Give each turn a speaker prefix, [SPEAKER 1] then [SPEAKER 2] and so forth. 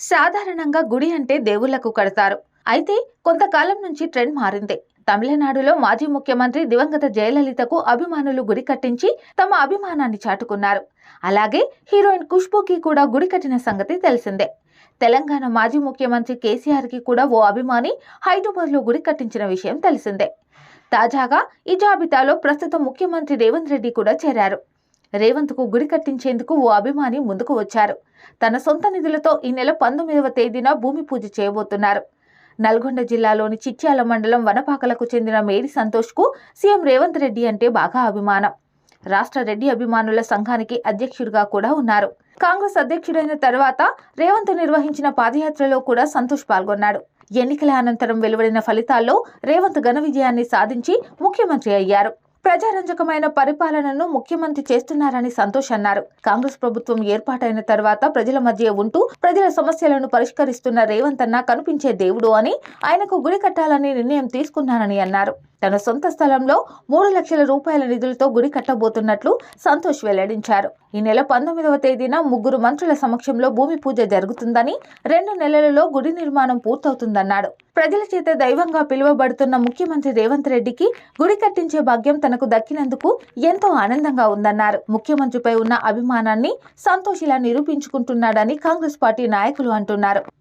[SPEAKER 1] సాధారణంగా గుడి అంటే దేవుళ్ళకు కడతారు. అయితే కొంతకాలం నుంచి ట్రెండ్ మారింది. తమిళనాడులో మాజీ ముఖ్యమంత్రి దివంగత జయలలితకు అభిమానులు గుడి కట్టించి తమ అభిమానాన్ని చాటుకున్నారు. అలాగే హీరోయిన్ ఖుష్బుకి కూడా గుడి కట్టిన సంగతి తెలిసిందే. తెలంగాణ మాజీ ముఖ్యమంత్రి కేసీఆర్కి కూడా ఓ అభిమాని హైదరాబాద్లో గుడి కట్టించిన విషయం తెలిసిందే. తాజాగా ఈ జాబితాలో ప్రస్తుతం ముఖ్యమంత్రి రేవంత్ రెడ్డి కూడా చేరారు. రేవంత్కు గుడి కట్టించేందుకు ఓ అభిమాని ముందుకు వచ్చారు. తన సొంత నిధులతో ఈ నెల పంతొమ్మిదవ తేదీన భూమి పూజ చేయబోతున్నారు. నల్గొండ జిల్లాలోని చిట్యాల మండలం వనపాకలకు చెందిన మేడి సంతోష్కు సీఎం రేవంత్ రెడ్డి అంటే బాగా అభిమానం. రాష్ట్ర రెడ్డి అభిమానుల సంఘానికి అధ్యక్షుడిగా కూడా ఉన్నారు. కాంగ్రెస్ అధ్యక్షుడైన తర్వాత రేవంత్ నిర్వహించిన పాదయాత్రలో కూడా సంతోష్ పాల్గొన్నాడు. ఎన్నికల అనంతరం వెలువడిన ఫలితాల్లో రేవంత్ ఘన విజయాన్ని సాధించి ముఖ్యమంత్రి అయ్యారు. ప్రజారంజకమైన పరిపాలనను ముఖ్యమంత్రి చేస్తున్నారని సంతోష్ అన్నారు. కాంగ్రెస్ ప్రభుత్వం ఏర్పాటైన తర్వాత ప్రజల మధ్య ఉంటూ ప్రజల సమస్యలను పరిష్కరిస్తున్న రేవంత్ అన్న కనిపించే దేవుడు అని ఆయనకు గుడి కట్టాలని నిర్ణయం తీసుకున్నానని అన్నారు. తన సొంత స్థలంలో మూడు లక్షల రూపాయల నిధులతో గుడి కట్టబోతున్నట్లు సంతోష్ వెల్లడించారు. ఈ నెల పంతొమ్మిదవ తేదీన ముగ్గురు మంత్రుల సమక్షంలో భూమి పూజ జరుగుతుందని రెండు నెలలలో గుడి నిర్మాణం పూర్తవుతుందన్నాడు. ప్రజల చేత దైవంగా పిలువబడుతున్న ముఖ్యమంత్రి రేవంత్ రెడ్డికి గుడి కట్టించే భాగ్యం తనకు దక్కినందుకు ఎంతో ఆనందంగా ఉందన్నారు. ముఖ్యమంత్రిపై ఉన్న అభిమానాన్ని సంతోష్ ఇలా నిరూపించుకుంటున్నాడని కాంగ్రెస్ పార్టీ నాయకులు అంటున్నారు.